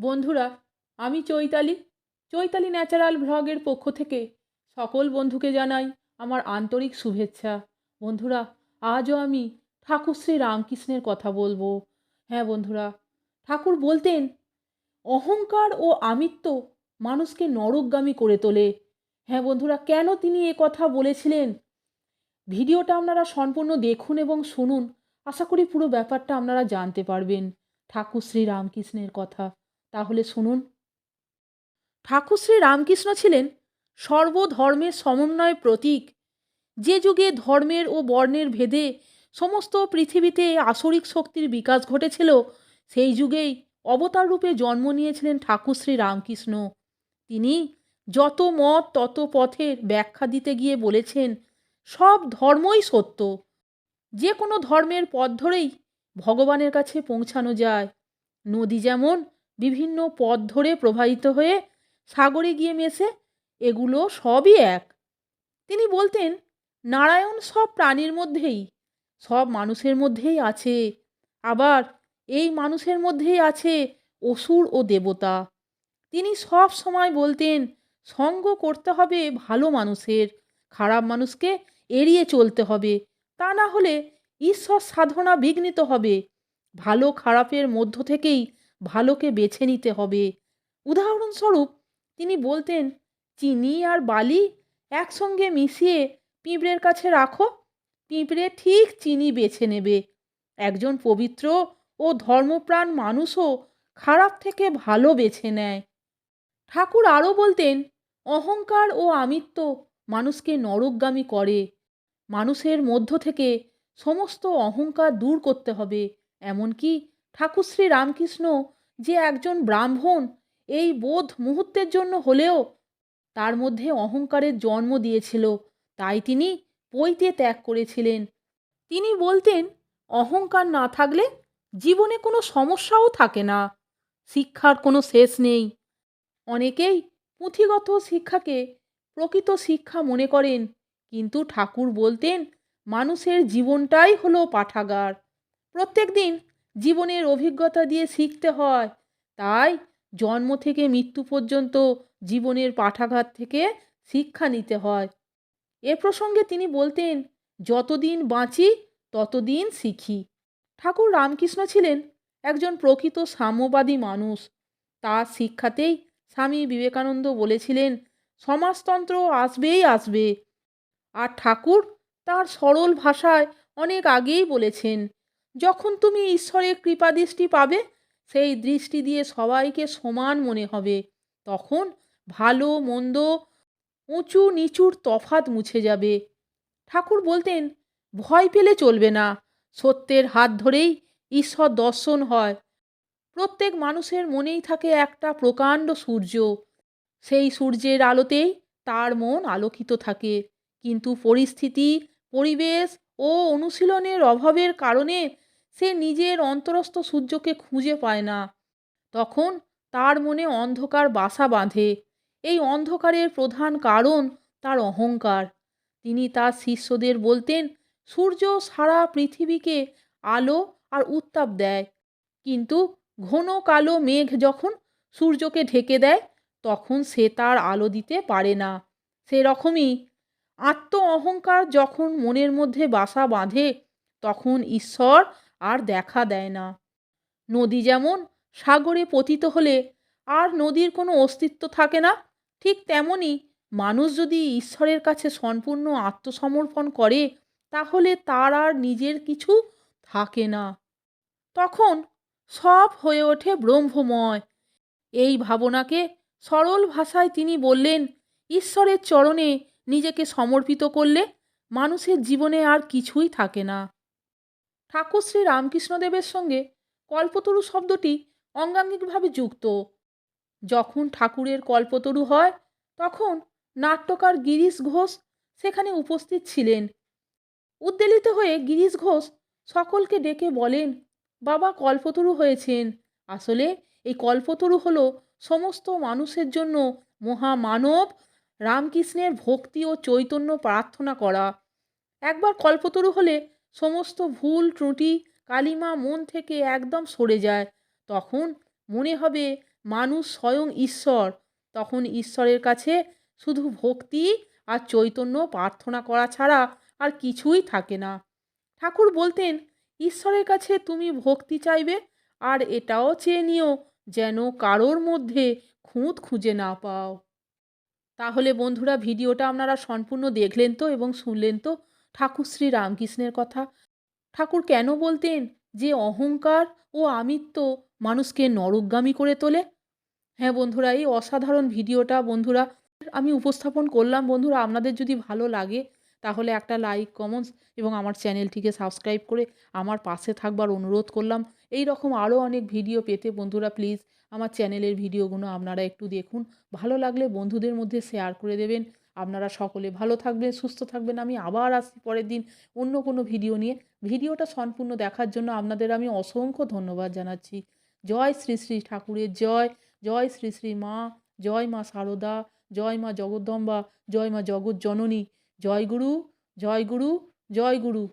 বন্ধুরা, আমি চৈতালি। চৈতালি ন্যাচারাল ভ্লগের পক্ষ থেকে সকল বন্ধুকে জানাই আমার আন্তরিক শুভেচ্ছা। বন্ধুরা, আজও আমি ঠাকুর শ্রী রামকৃষ্ণের কথা বলব। হ্যাঁ বন্ধুরা, ঠাকুর বলতেন, অহংকার ও আমিত্ব মানুষকে নরকগামী করে তোলে। হ্যাঁ বন্ধুরা, কেন তিনি এ কথা বলেছিলেন? ভিডিওটা আপনারা সম্পূর্ণ দেখুন এবং শুনুন। আশা করি পুরো ব্যাপারটা আপনারা জানতে পারবেন ঠাকুর শ্রী রামকৃষ্ণের কথা। তাহলে শুনুন। ঠাকুর শ্রী রামকৃষ্ণ ছিলেন সর্বধর্মের সমন্বয় প্রতীক। যে যুগে ধর্মের ও বর্ণের ভেদে সমস্ত পৃথিবীতে আসরিক শক্তির বিকাশ ঘটেছিল, সেই যুগেই অবতার রূপে জন্ম নিয়েছিলেন ঠাকুর শ্রী রামকৃষ্ণ। তিনি যত মত, তত পথের ব্যাখ্যা দিতে গিয়ে বলেছেন, সব ধর্মই সত্য। যে কোনো ধর্মের পথ ধরেই ভগবানের কাছে পৌঁছানো যায়। নদী যেমন বিভিন্ন পথ ধরে প্রবাহিত হয়ে সাগরে গিয়ে মেশে, এগুলো সবই এক। তিনি বলতেন, নারায়ণ সব প্রাণীর মধ্যেই, সব মানুষের মধ্যেই আছে। আবার এই মানুষের মধ্যেই আছে অসুর ও দেবতা। তিনি সব সময় বলতেন, সঙ্গ করতে হবে ভালো মানুষের, খারাপ মানুষকে এড়িয়ে চলতে হবে। তা না হলে ঈশ্বর সাধনা বিঘ্নিত হবে। ভালো খারাপের মধ্য থেকেই ভালোকে বেছে নিতে হবে। উদাহরণস্বরূপ, তিনি বলতেন, চিনি আর বালি একসঙ্গে মিশিয়ে পিঁপড়ের কাছে রাখো, পিঁপড়ে ঠিক চিনি বেছে নেবে। একজন পবিত্র ও ধর্মপ্রাণ মানুষও খারাপ থেকে ভালো বেছে নেয়। ঠাকুর আরও বলতেন, অহংকার ও আমিত্ব মানুষকে নরকগামী করে। মানুষের মধ্য থেকে সমস্ত অহংকার দূর করতে হবে, এমনকি ঠাকুর শ্রী রামকৃষ্ণ যে একজন ব্রাহ্মণ, এই বোধ মুহূর্তের জন্য হলেও তার মধ্যে অহংকারের জন্ম দিয়েছিল। তাই তিনি পৈতে ত্যাগ করেছিলেন। তিনি বলতেন, অহংকার না থাকলে জীবনে কোনো সমস্যাও থাকে না। শিক্ষার কোনো শেষ নেই। অনেকেই পুঁথিগত শিক্ষাকে প্রকৃত শিক্ষা মনে করেন, কিন্তু ঠাকুর বলতেন, মানুষের জীবনটাই হলো পাঠাগার। প্রত্যেক দিন জীবনের অভিজ্ঞতা দিয়ে শিখতে হয়। তাই জন্ম থেকে মৃত্যু পর্যন্ত জীবনের পাঠাগার থেকে শিক্ষা নিতে হয়। এ প্রসঙ্গে তিনি বলতেন, যতদিন বাঁচি, ততদিন শিখি। ঠাকুর রামকৃষ্ণ ছিলেন একজন প্রকৃত সাম্যবাদী মানুষ। তার শিক্ষাতেই স্বামী বিবেকানন্দ বলেছিলেন, সমাজতন্ত্র আসবেই আসবে। আর ঠাকুর তার সরল ভাষায় অনেক আগেই বলেছেন যখন তুমি ঈশ্বরের কৃপাদৃষ্টি পাবে, সেই দৃষ্টি দিয়ে সবাইকে সমান মনে হবে। তখন ভালো, মন্দ, উঁচু নিচুর তফাত মুছে যাবে। ঠাকুর বলতেন, ভয় পেলে চলবে না। সত্যের হাত ধরেই ঈশ্বর দর্শন হয়। প্রত্যেক মানুষের মনেই থাকে একটা প্রকাণ্ড সূর্য। সেই সূর্যের আলোতেই তার মন আলোকিত থাকে। কিন্তু পরিস্থিতি, পরিবেশ ও অনুশীলনের অভাবের কারণে সে নিজের অন্তরস্থ সূর্যকে খুঁজে পায় না। তখন তার মনে অন্ধকার বাসা বাঁধে। এই অন্ধকারের প্রধান কারণ তার অহংকার। তিনি তার শিষ্যদের বলতেন, সূর্য সারা পৃথিবীকে আলো আর উত্তাপ দেয়। কিন্তু ঘন কালো মেঘ যখন সূর্যকে ঢেকে দেয়, তখন সে তার আলো দিতে পারে না। সেরকমই আত্ম অহংকার যখন মনের মধ্যে বাসা বাঁধে, তখন ঈশ্বর আর দেখা দেয় না। নদী যেমন সাগরে পতিত হলে আর নদীর কোনো অস্তিত্ব থাকে না, ঠিক তেমনই মানুষ যদি ঈশ্বরের কাছে সম্পূর্ণ আত্মসমর্পণ করে, তাহলে তার আর নিজের কিছু থাকে না। তখন সব হয়ে ওঠে ব্রহ্মময়। এই ভাবনাকে সরল ভাষায় তিনি বললেন, ঈশ্বরের চরণে নিজেকে সমর্পিত করলে মানুষের জীবনে আর কিছুই থাকে না। ঠাকুর শ্রী রামকৃষ্ণদেবের সঙ্গে কল্পতরু শব্দটি অঙ্গাঙ্গিকভাবে যুক্ত। যখন ঠাকুরের কল্পতরু হয়, তখন নাট্যকার গিরিশ ঘোষ সেখানে উপস্থিত ছিলেন। উদ্বেলিত হয়ে গিরিশ ঘোষ সকলকে ডেকে বলেন, বাবা কল্পতরু হয়েছেন। আসলে এই কল্পতরু হলো সমস্ত মানুষের জন্য মহামানব রামকৃষ্ণের ভক্তি ও চৈতন্য প্রার্থনা করা। একবার কল্পতরু হলে সমস্ত ভুল, ত্রুটি কালিমা মন থেকে একদম সরে যায়। তখন মনে হবে মানুষ স্বয়ং ঈশ্বর। তখন ঈশ্বরের কাছে শুধু ভক্তি আর চৈতন্য প্রার্থনা করা ছাড়া আর কিছুই থাকে না। ঠাকুর বলতেন, ঈশ্বরের কাছে তুমি ভক্তি চাইবে আর এটাও চেয়ে নিও যেন কারোর মধ্যে খুঁত খুঁজে না পাও। তাহলে বন্ধুরা, ভিডিওটা আপনারা সম্পূর্ণ দেখলেন তো এবং শুনলেন তো? ঠাকুর শ্রী রামকৃষ্ণের কথা। ঠাকুর কেন বলতেন যে অহংকার ও আমিত্ব মানুষকে নরকগামী করে তোলে? হ্যাঁ বন্ধুরা, এই অসাধারণ ভিডিওটা বন্ধুরা, আমি উপস্থাপন করলাম। বন্ধুরা, আপনাদের যদি ভালো লাগে, তাহলে একটা লাইক, কমেন্টস এবং আমার চ্যানেলটিকে সাবস্ক্রাইব করে আমার পাশে থাকবার অনুরোধ করলাম। এই রকম আরও অনেক ভিডিও পেতে বন্ধুরা, প্লিজ আমার চ্যানেলের ভিডিওগুলো আপনারা একটু দেখুন। ভালো লাগলে বন্ধুদের মধ্যে শেয়ার করে দেবেন। আপনারা সকলে ভালো থাকবেন, সুস্থ থাকবেন। আমি আবার আসছি পরের দিন অন্য কোনো ভিডিও নিয়ে। ভিডিওটা সম্পূর্ণ দেখার জন্য আপনাদের আমি অসংখ্য ধন্যবাদ জানাচ্ছি। জয় শ্রী শ্রী ঠাকুরের জয়। জয় শ্রী শ্রী মা, জয় মা সারদা, জয় মা জগদ্দম্বা, জয় মা জগৎ জননী জয় গুরু জয় গুরু জয় গুরু।